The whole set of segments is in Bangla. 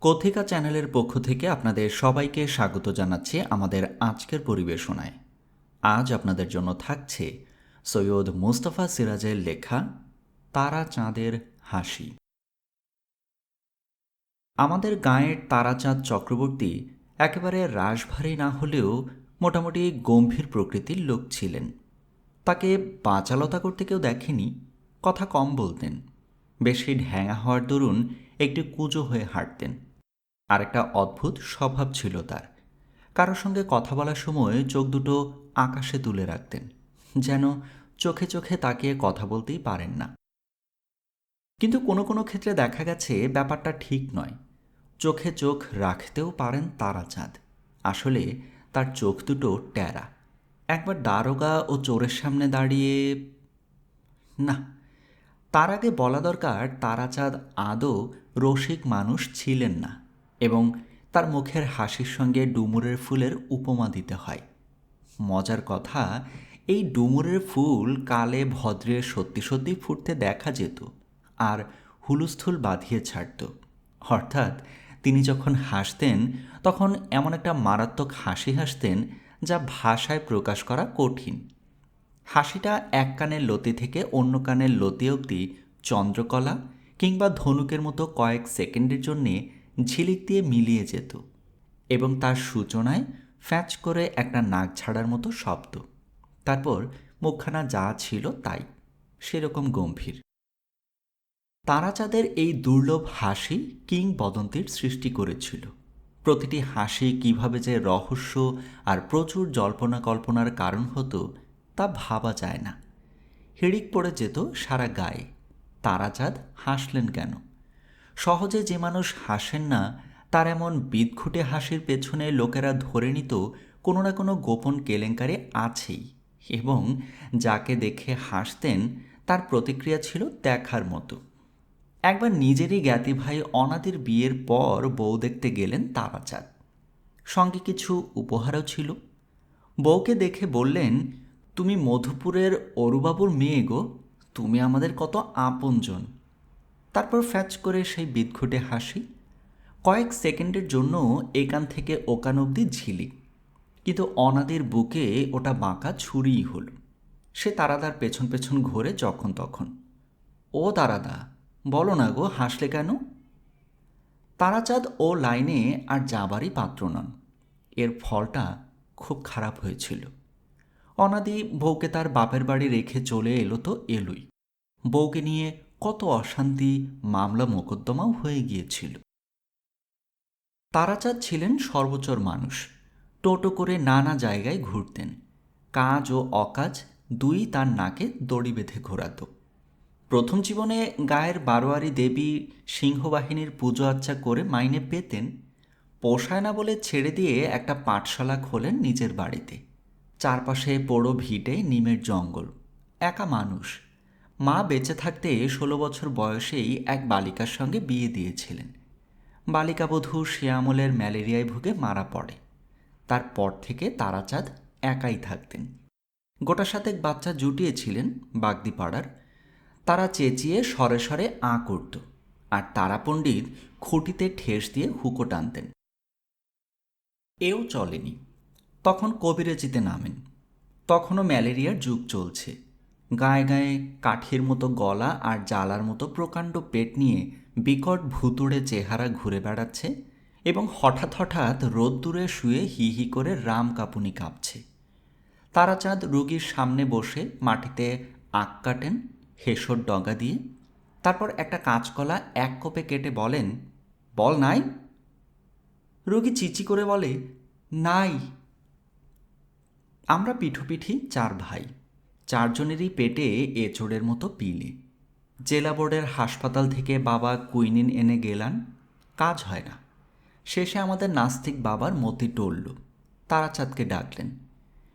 কথিকা চ্যানেলের পক্ষ থেকে আপনাদের সবাইকে স্বাগত জানাচ্ছি আমাদের আজকের পরিবেশনায়। আজ আপনাদের জন্য থাকছে সৈয়দ মুস্তফা সিরাজের লেখা তারা চাঁদের হাসি। আমাদের গাঁয়ের তারাচাঁদ চক্রবর্তী একেবারে রাশভারী না হলেও মোটামুটি গম্ভীর প্রকৃতির লোক ছিলেন। তাকে বাঁচালতা করতে কেউ দেখেনি, কথা কম বলতেন। বেশি ঢ্যাঙা হওয়ার দরুন একটি কুজো হয়ে হাঁটতেন। আর একটা অদ্ভুত স্বভাব ছিল তার। কারোর সঙ্গে কথা বলার সময় চোখ দুটো আকাশে তুলে রাখতেন, যেন চোখে চোখে তাকিয়ে কথা বলতেই পারেন না। কিন্তু কোনো কোনো ক্ষেত্রে দেখা গেছে ব্যাপারটা ঠিক নয়। চোখে চোখ রাখতেও পারেন তারাচাঁদ। আসলে তার চোখ দুটো ট্যারা একবার দারোগা ও চোরের সামনে দাঁড়িয়ে না, তার আগে বলা দরকার তারাচাঁদ আদৌ রসিক মানুষ ছিলেন না। এবং তার মুখের হাসির সঙ্গে ডুমুরের ফুলের উপমা দিতে হয়। মজার কথা, এই ডুমুরের ফুল কালে ভদ্রে সত্যি সত্যি ফুটতে দেখা যেত আর হুলুস্থুল বাঁধিয়ে ছাড়ত। অর্থাৎ তিনি যখন হাসতেন, তখন এমন একটা মারাত্মক হাসি হাসতেন যা ভাষায় প্রকাশ করা কঠিন। হাসিটা এক কানের লতি থেকে অন্য কানের লতি অবধি চন্দ্রকলা কিংবা ধনুকের মতো কয়েক সেকেন্ডের জন্যে ঝিলিক দিয়ে মিলিয়ে যেত এবং তার সূচনায় ফ্যাচ করে একটা নাক ছাড়ার মতো শব্দ। তারপর মুখখানা যা ছিল তাই, সেরকম গম্ভীর। তারাচাঁদের এই দুর্লভ হাসি কিংবদন্তির সৃষ্টি করেছিল। প্রতিটি হাসি কীভাবে যে রহস্য আর প্রচুর জল্পনা কল্পনার কারণ হতো, তা ভাবা যায় না। হিড়িক পড়ে যেত সারা গায়ে। তারাচাঁদ হাসলেন কেন? সহজে যে মানুষ হাসেন না, তার এমন বিদঘুটে হাসির পেছনে লোকেরা ধরে নিত কোনো না কোনো গোপন কেলেঙ্কারি আছেই এবং যাকে দেখে হাসতেন, তার প্রতিক্রিয়া ছিল দেখার মতো। একবার নিজেরই জ্ঞাতি ভাই অনাদির বিয়ের পর বউ দেখতে গেলেন তারাচাঁদ। সঙ্গে কিছু উপহারও ছিল। বউকে দেখে বললেন, তুমি মধুপুরের অরুবাবুর মেয়ে গো, তুমি আমাদের কত আপনজন। তারপর ফ্যাচ করে সেই বিদঘুটে হাসি। কয়েক সেকেন্ডের জন্য একান থেকে ওকান অবধি ঝিলি। কিন্তু অনাদের বুকে ওটা বাঁকা ছুরিই হল। সে তারাদার পেছন পেছন ঘোরে যখন তখন। ও তারাদা, বলো না গো, হাসলে কেন? তারাচাঁদ ও লাইনে আর যাবারই পাত্র নন। এর ফলটা খুব খারাপ হয়েছিল। অনাদি বউকে তার বাপের বাড়ি রেখে চলে এলো তো এলোই। বউকে নিয়ে কত অশান্তি মামলা মোকদ্দমাও হয়ে গিয়েছিল। তারাচাঁদ ছিলেন সর্বচর মানুষ। টোটো করে নানা জায়গায় ঘুরতেন। কাজ ও অকাজ দুই তার নাকে দড়ি বেঁধে ঘোরাতো। প্রথম জীবনে গায়ের বারোয়ারি দেবী সিংহবাহিনীর পুজো আচ্চা করে মাইনে পেতেন। পোষায় না বলে ছেড়ে দিয়ে একটা পাঠশালা খোলেন নিজের বাড়িতে। চারপাশে পোড়ো ভিটে নিমের জঙ্গল। একা মানুষ। মা বেঁচে থাকতে ষোলো বছর বয়সেই এক বালিকার সঙ্গে বিয়ে দিয়েছিলেন। বালিকাবধূ শ্যামলের ম্যালেরিয়ায় ভুগে মারা পড়ে। তারপর থেকে তারাচাঁদ একাই থাকতেন। গোটা সাতেক বাচ্চা জুটিয়েছিলেন বাগদিপাড়ার। তারা চেঁচিয়ে সরে সরে আঁ করত আর তারা পণ্ডিত খুঁটিতে ঠেস দিয়ে হুকো টানতেন। এও চলেনি। তখন কবিরাজিতে নামেন। তখনও ম্যালেরিয়ার যুগ চলছে। গায়ে গায়ে কাঠের মতো গলা আর জ্বালার মতো প্রকাণ্ড পেট নিয়ে বিকট ভুতুড়ে চেহারা ঘুরে বেড়াচ্ছে এবং হঠাৎ হঠাৎ রোদ্দুরে শুয়ে হি হি করে রাম কাপুনি কাঁপছে। তারাচাঁদ রুগীর সামনে বসে মাটিতে আঁক কাটেন, হেসর ডগা দিয়ে। তারপর একটা কাঁচকলা এক কোপে কেটে বলেন, বল নাই? রোগী চিচি করে বলে, নাই। আমরা পিঠুপিঠি চার ভাই। চারজনেরই পেটে এচোড়ের মতো পিলে। জেলা বোর্ডের হাসপাতাল থেকে বাবা কুইনিন এনে গেলান, কাজ হয় না। শেষে আমাদের নাস্তিক বাবার মতি টলল। তারাচাঁদকে ডাকলেন।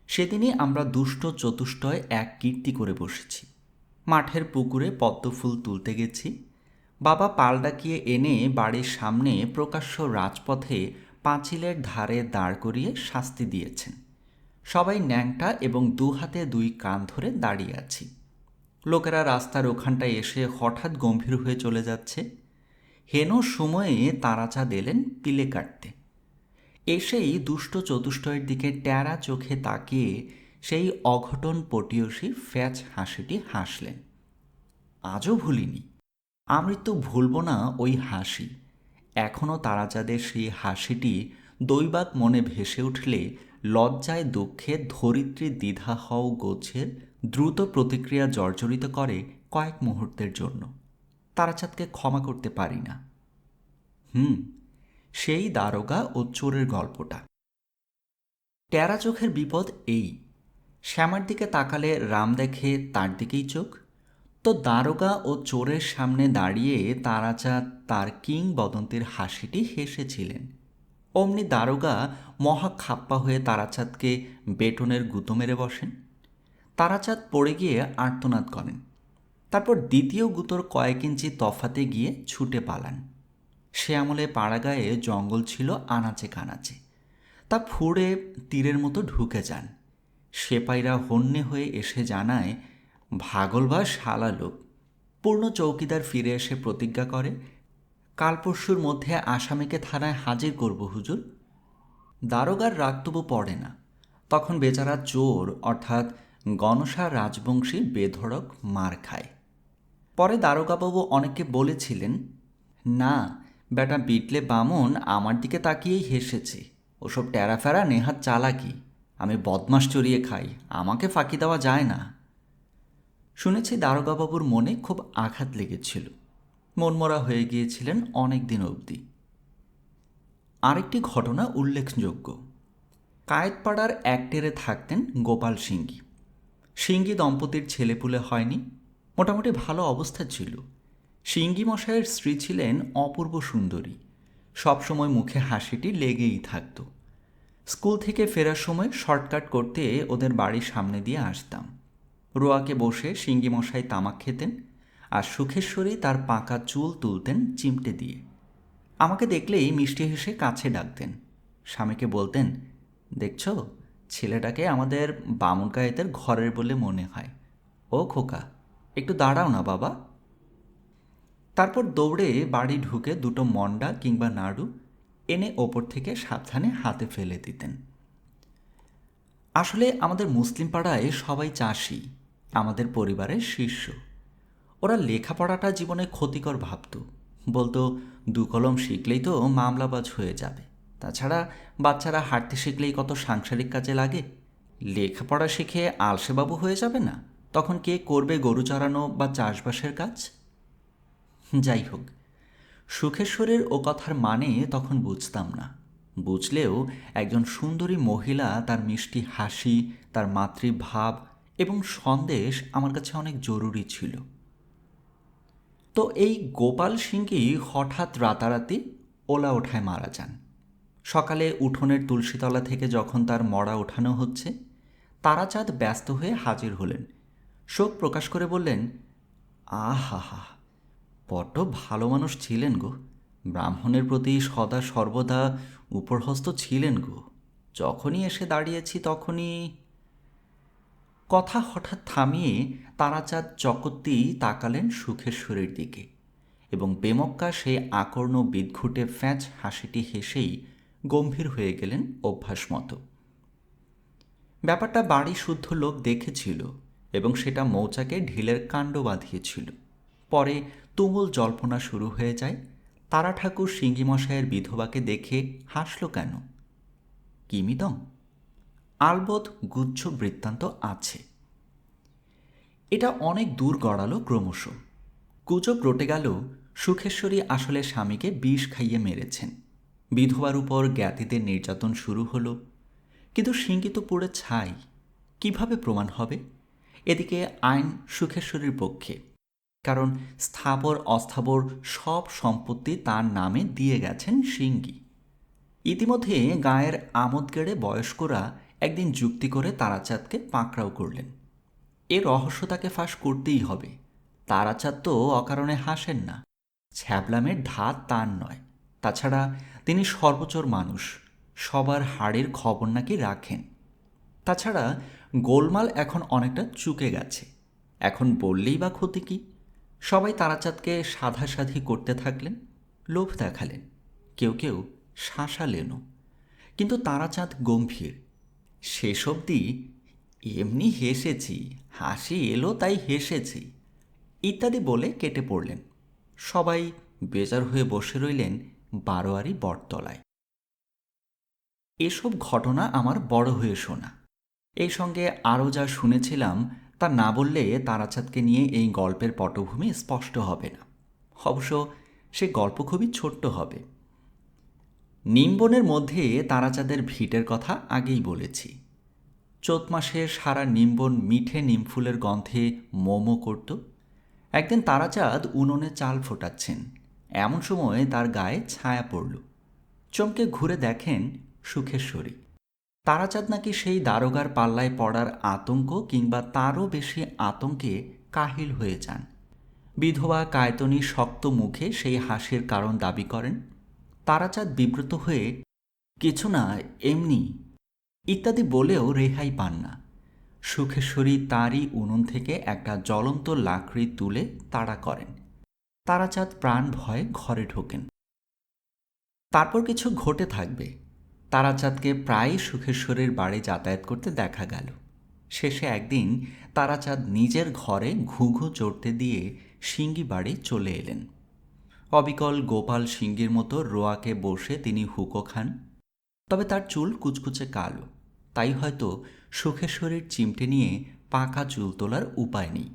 সেদিনই আমরা দুষ্ট চতুষ্টয় এক কীর্তি করে বসেছি। মাঠের পুকুরে পদ্মফুল তুলতে গেছি। বাবা পাল ডাকিয়ে এনে বাড়ির সামনে প্রকাশ্য রাজপথে পাঁচিলের ধারে দাঁড় করিয়ে শাস্তি দিয়েছেন। সবাই ন্যাংটা এবং দু হাতে দুই কান ধরে দাঁড়িয়ে আছি। লোকেরা রাস্তার ওখানটায় এসে হঠাৎ গম্ভীর হয়ে চলে যাচ্ছে। হেন সময়ে তারাচাঁদ এলেন পিলে কাটতে। এসেই দুষ্ট চতুষ্টয়ের দিকে ট্যারা চোখে তাকিয়ে সেই অঘটন পটিয়সী ফ্যাচ হাসিটি হাসলেন। আজও ভুলিনি। আমৃত্যু ভুলব না ওই হাসি। এখনও তারাচাঁদের সেই হাসিটি দৈবাক মনে ভেসে উঠলে লজ্জায়, দুঃখে ধরিত্রী দ্বিধা হও গোছের, দ্রুত প্রতিক্রিয়া জর্জরিত করে কয়েক মুহূর্তের জন্য। তারাচাঁদকে ক্ষমা করতে পারি না। হুম, সেই দারোগা ও চোরের গল্পটা। টেরা চোখের বিপদ এই। শ্যামার দিকে তাকালে রাম দেখে তার দিকেই চোখ। তো দারোগা ও চোরের সামনে দাঁড়িয়ে তারাচাঁদ তার কিংবদন্তির হাসিটি হেসেছিলেন। অমনি দারোগা মহা খাপ্পা হয়ে তারাচাঁদকে বেটনের গুঁতো মেরে বসেন। তারাচাঁদ পড়ে গিয়ে আর্তনাদ করেন। তারপর দ্বিতীয় গুঁতোর কয়েক ইঞ্চি তফাতে গিয়ে ছুটে পালান। সে আমলে পাড়াগায়ে জঙ্গল ছিল আনাচে কানাচে। তা ফুঁড়ে তীরের মতো ঢুকে যান। সেপাইরা হন্যে হয়ে এসে জানায় ভাগল বা শালা লোক। পূর্ণ চৌকিদার ফিরে এসে প্রতিজ্ঞা করে কাল পরশুর মধ্যে আসামিকে থানায় হাজির করব, হুজুর। দারোগার রাগ তবু পড়ে না। তখন বেচারা চোর, অর্থাৎ গণসা রাজবংশী বেধড়ক মার খায়। পরে দারোগাবাবু অনেককে বলেছিলেন, না, বেটা বিটলে বামন আমার দিকে তাকিয়েই হেসেছে। ওসব ট্যারাফেরা নেহাত চালাকি। আমি বদমাস চড়িয়ে খাই, আমাকে ফাঁকি দেওয়া যায় না। শুনেছি দারোগাবাবুর মনে খুব আঘাত লেগেছিল। মনমরা হয়ে গিয়েছিলেন অনেক দিন অবধি। আরেকটি ঘটনা উল্লেখযোগ্য। কায়েতপাড়ার একটেরে থাকতেন গোপাল সিঙ্গি সিঙ্গি দম্পতির ছেলেপুলে হয়নি, মোটামুটি ভালো অবস্থা ছিল। সিঙ্গি মশাইয়ের স্ত্রী ছিলেন অপূর্ব সুন্দরী। সবসময় মুখে হাসিটি লেগেই থাকত। স্কুল থেকে ফেরার সময় শর্টকাট করতে ওদের বাড়ির সামনে দিয়ে আসতাম। রোয়াকে বসে সিঙ্গি মশাই তামাক খেতেন আর সুখেশ্বরী তার পাকা চুল তুলতেন চিমটে দিয়ে। আমাকে দেখলেই মিষ্টি হেসে কাছে ডাকতেন। স্বামীকে বলতেন, দেখছ, ছেলেটাকে আমাদের বামুনকায়েতের ঘরের বলে মনে হয়। ও খোকা, একটু দাঁড়াও না বাবা। তারপর দৌড়ে বাড়ি ঢুকে দুটো মন্ডা কিংবা নাড়ু এনে ওপর থেকে সাবধানে হাতে ফেলে দিতেন। আসলে আমাদের মুসলিম পাড়ায় সবাই চাষি, আমাদের পরিবারের শীর্ষ ওরা লেখাপড়াটা জীবনে ক্ষতিকর ভাবত। বলতো, দু কলম শিখলেই তো মামলাবাজ হয়ে যাবে। তাছাড়া বাচ্চারা হাঁটতে শিখলেই কত সাংসারিক কাজে লাগে। লেখাপড়া শিখে আলসেবাবু হয়ে যাবে না? তখন কে করবে গরু চড়ানো বা চাষবাসের কাজ? যাই হোক সুখেশ্বরের ও কথার মানে তখন বুঝতাম না। বুঝলেও একজন সুন্দরী মহিলা তার মিষ্টি হাসি, তার মাতৃভাব এবং সন্দেশ আমার কাছে অনেক জরুরি ছিল। তো এই গোপাল সিংকে হঠাৎ রাতারাতি ওলা ওঠায় মারা যান। সকালে উঠোনের তুলসীতলা থেকে যখন তার মরা ওঠানো হচ্ছে, তারাচাঁদ ব্যস্ত হয়ে হাজির হলেন। শোক প্রকাশ করে বললেন, আহা হা, বড্ড ভালো মানুষ ছিলেন গো। ব্রাহ্মণের প্রতি সদা সর্বদা উপরহস্ত ছিলেন গো। যখনই এসে দাঁড়িয়েছি তখনই কথা হঠাৎ থামিয়ে তারাচাঁদ চকত্তি তাকালেন সুখেশ্বরের দিকে এবং বেমক্কা সেই আকর্ণ বিদঘুটে ফ্যাঁচ হাসিটি হেসেই গম্ভীর হয়ে গেলেন অভ্যাস মতো। ব্যাপারটা বাড়ি শুদ্ধ লোক দেখেছিল এবং সেটা মৌচাকে ঢিলের কাণ্ড বাঁধিয়েছিল। পরে তুমুল জল্পনা শুরু হয়ে যায় তারা ঠাকুর সিঙ্গিমশায়ের বিধবাকে দেখে হাসল কেন? কিমিদম আলবত গুচ্ছ বৃত্তান্ত আছে। এটা অনেক দূর গড়ালো ক্রমশ। গুজব রটে গেল, সুখেশ্বরী আসলে স্বামীকে বিষ খাইয়ে মেরেছেন। বিধবার উপর জ্ঞাতিদের নির্যাতন শুরু হলো, কিন্তু সিঙ্গি তো পুড়ে ছাই। কীভাবে প্রমাণ হবে? এদিকে আইন সুখেশ্বরীর পক্ষে, কারণ স্থাবর অস্থাবর সব সম্পত্তি তার নামে দিয়ে গেছেন সিঙ্গি ইতিমধ্যে গায়ের আমোদ গেড়ে বয়স্করা একদিন যুক্তি করে তারাচাঁদকে পাকড়াও করলেন। এ রহস্য তাকে ফাঁস করতেই হবে। তারাচাঁদ তো অকারণে হাসেন না। ছ্যাবলামের ধাত তার নয়। তাছাড়া তিনি সর্বচর মানুষ। সবার হাড়ের খবর নাকি রাখেন। তাছাড়া গোলমাল এখন অনেকটা চুকে গেছে। এখন বললেই বা ক্ষতি কী? সবাই তারাচাঁদকে সাধাসাধি করতে থাকলেন, লোভ দেখালেন। কেউ কেউ শাসালেনও। কিন্তু তারাচাঁদ গম্ভীর। শেষ অবধি এমনি হেসেছি, হাসি এলো তাই হেসেছি, ইত্যাদি বলে কেটে পড়লেন। সবাই বেজার হয়ে বসে রইলেন বারোয়ারি বটতলায়। এসব ঘটনা আমার বড় হয়ে শোনা। এই সঙ্গে আরও যা শুনেছিলাম তা না বললে তারাচাঁদকে নিয়ে এই গল্পের পটভূমি স্পষ্ট হবে না। অবশ্য সে গল্প খুবই ছোট্ট হবে। নিম্বনের মধ্যে তারাচাঁদের ভিটের কথা আগেই বলেছি। চৈত মাসে সারা নিম্বন মিঠে নিমফুলের গন্ধে মোমো করত। একদিন তারাচাঁদ উনুনে চাল ফোটাচ্ছেন। এমন সময় তার গায়ে ছায়া পড়ল। চমকে ঘুরে দেখেন সুখেশ্বরী। তারাচাঁদ নাকি সেই দারোগার পাল্লায় পড়ার আতঙ্ক কিংবা তারও বেশি আতঙ্কে কাহিল হয়ে যান। বিধবা কায়তনী শক্ত মুখে সেই হাসির কারণ দাবি করেন। তারাচাঁদ বিব্রত হয়ে, কিছু না, এমনি। ইত্যাদি বলেও রেহাই পান না। সুখেশ্বরী তারই উনুন থেকে একটা জ্বলন্ত লাকড়ি তুলে তাড়া করেন। তারাচাঁদ প্রাণ ভয়ে ঘরে ঢোকেন। তারপর কিছু ঘটে থাকবে। তারাচাঁদকে প্রায় সুখেশ্বরের বাড়ি যাতায়াত করতে দেখা গেল। শেষে একদিন তারাচাঁদ নিজের ঘরে ঘুঘু চড়তে দিয়ে সিঙ্গি বাড়ি চলে এলেন। অবিকল গোপাল সিঙ্গির মতো রোয়াকে বসে তিনি হুকো খান। তবে তার চুল কুচকুচে কালো। তাই হয়তো সুখেশ্বরীর চিমটে নিয়ে পাকা চুল তোলার উপায় নেই।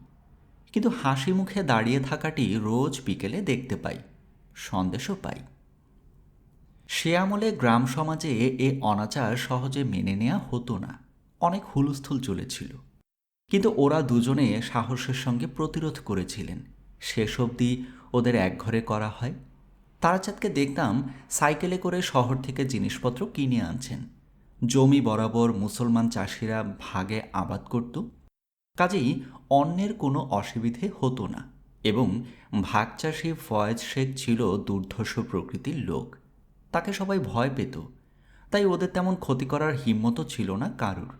কিন্তু হাসি মুখে দাঁড়িয়ে থাকাটি রোজ বিকেলে দেখতে পাই, সন্দেশও পাই। সে আমলে গ্রাম সমাজে এ অনাচার সহজে মেনে নেওয়া হতো না। অনেক হুলস্থুল চলেছিল। কিন্তু ওরা দুজনে সাহসের সঙ্গে প্রতিরোধ করেছিলেন। শেষ অবধি ওদের একঘরে করা হয়। তারাচাঁদকে দেখতাম সাইকেলে করে শহর থেকে জিনিসপত্র কিনে আনছেন। জমি বরাবর মুসলমান চাষিরা ভাগে আবাদ করত। কাজেই অন্যের কোনো অসুবিধে হতো না এবং ভাগ চাষি ফয়েজ শেখ ছিল দুর্ধর্ষ প্রকৃতির লোক। তাকে সবাই ভয় পেত। তাই ওদের তেমন ক্ষতি করার হিম্মতও ছিল না কারুর।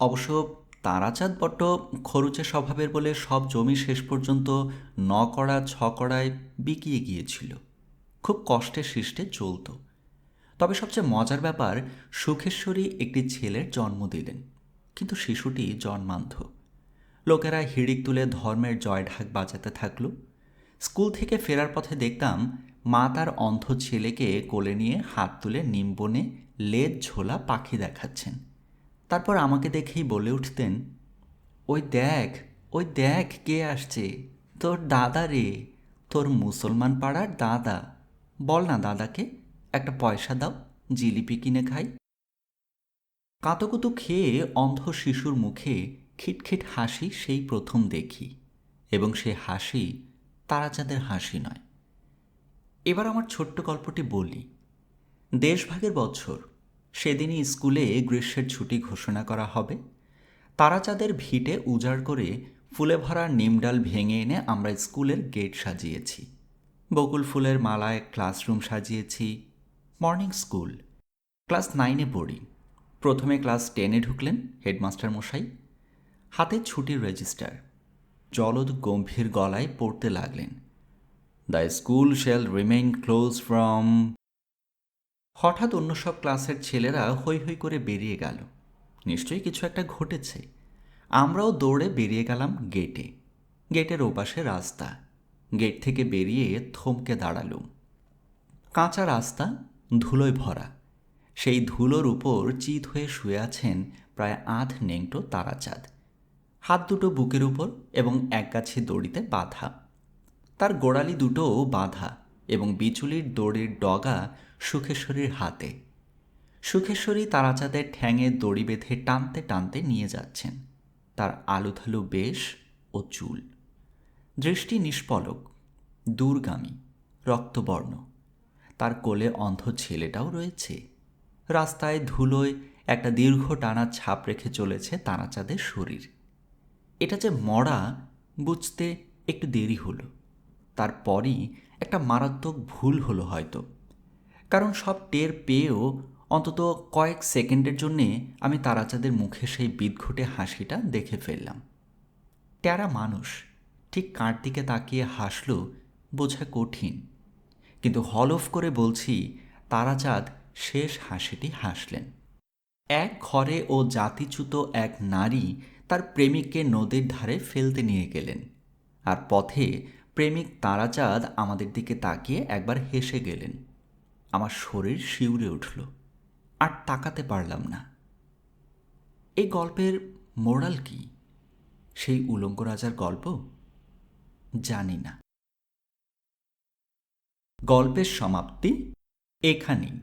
অবশ্য তারাচাঁদ বট্ট খরুচে স্বভাবের বলে সব জমি শেষ পর্যন্ত ন কড়া, ছ কড়ায় বিকিয়ে গিয়েছিল। খুব কষ্টে সৃষ্টে চলত। তবে সবচেয়ে মজার ব্যাপার, সুখেশ্বরী একটি ছেলের জন্ম দিলেন। কিন্তু শিশুটি জন্মান্ধ। লোকেরা হিড়িক তুলে ধর্মের জয়ঢাক বাজাতে থাকল। স্কুল থেকে ফেরার পথে দেখতাম, মা তার অন্ধ ছেলেকে কোলে নিয়ে হাত তুলে নিম্বনে লেজ ঝোলা পাখি দেখাচ্ছেন। তারপর আমাকে দেখেই বলে উঠতেন, ওই দেখ ওই দেখ কে আসছে। তোর দাদা রে, তোর মুসলমান পাড়ার দাদা। বল না দাদাকে, একটা পয়সা দাও, জিলিপি কিনে খাই। কাতুকুতু খেয়ে অন্ধ শিশুর মুখে খিটখিট হাসি সেই প্রথম দেখি, এবং সে হাসি তারা তারাচাঁদের হাসি নয়। এবার আমার ছোট্ট গল্পটি বলি। দেশভাগের বছর সেদিনই স্কুলে গ্রীষ্মের ছুটি ঘোষণা করা হবে। তারা তারাচাঁদের ভিটে উজাড় করে ফুলে ভরা নিমডাল ভেঙে এনে আমরা স্কুলের গেট সাজিয়েছি। বকুল ফুলের মালায় ক্লাসরুম সাজিয়েছি। Morning school. ক্লাস নাইনে পড়ি। প্রথমে ক্লাস টেনে ঢুকলেন হেডমাস্টার মশাই। হাতে ছুটির রেজিস্টার। জলদ গম্ভীর গলায় পড়তে লাগলেন। The school shall remain closed from হঠাৎ অন্য সব ক্লাসের ছেলেরা হৈ হৈ করে বেরিয়ে গেল। নিশ্চয়ই কিছু একটা ঘটেছে। আমরাও দৌড়ে বেরিয়ে গেলাম গেটে গেটের ওপাশে রাস্তা। গেট থেকে বেরিয়ে থমকে দাঁড়ালুম। কাঁচা রাস্তা, ধুলোয় ভরা। সেই ধুলোর উপর চিত হয়ে শুয়ে আছেন প্রায় আধ নেংটো তারাচাঁদ। হাত দুটো বুকের উপর এবং একগাছি দড়িতে বাঁধা। তার গোড়ালি দুটোও বাঁধা এবং বিচুলির দড়ির ডগা সুখেশ্বরীর হাতে। সুখেশ্বরী তারাচাঁদের ঠ্যাঙে দড়ি বেঁধে টানতে টানতে নিয়ে যাচ্ছেন। তার আলুথালু বেশ ও চুল। দৃষ্টি নিষ্পলক, দূরগামী, রক্তবর্ণ। তার কোলে অন্ধ ছেলেটাও রয়েছে। রাস্তায় ধুলোয় একটা দীর্ঘ টানা ছাপ রেখে চলেছে তারাচাঁদের শরীর। এটা যে মরা বুঝতে একটু দেরি হলো। তারপরই একটা মারাত্মক ভুল হলো হয়তো। কারণ সব টের পেয়েও অন্তত কয়েক সেকেন্ডের জন্যে আমি তারাচাঁদের মুখে সেই বিদঘুটে হাসিটা দেখে ফেললাম। ট্যারা মানুষ, ঠিক কার দিকে তাকিয়ে হাসল বোঝা কঠিন। কিন্তু হলফ করে বলছি, তারাচাঁদ শেষ হাসিটি হাসলেন। এক ঘরে ও জাতিচ্যুত এক নারী তার প্রেমিককে নদীর ধারে ফেলতে নিয়ে গেলেন। আর পথে প্রেমিক তারাচাঁদ আমাদের দিকে তাকিয়ে একবার হেসে গেলেন। আমার শরীর শিউরে উঠল, আর তাকাতে পারলাম না। এই গল্পের মোরাল কি? সেই উলঙ্গ রাজার গল্প? জানি না। গল্পের সমাপ্তি এখানেই।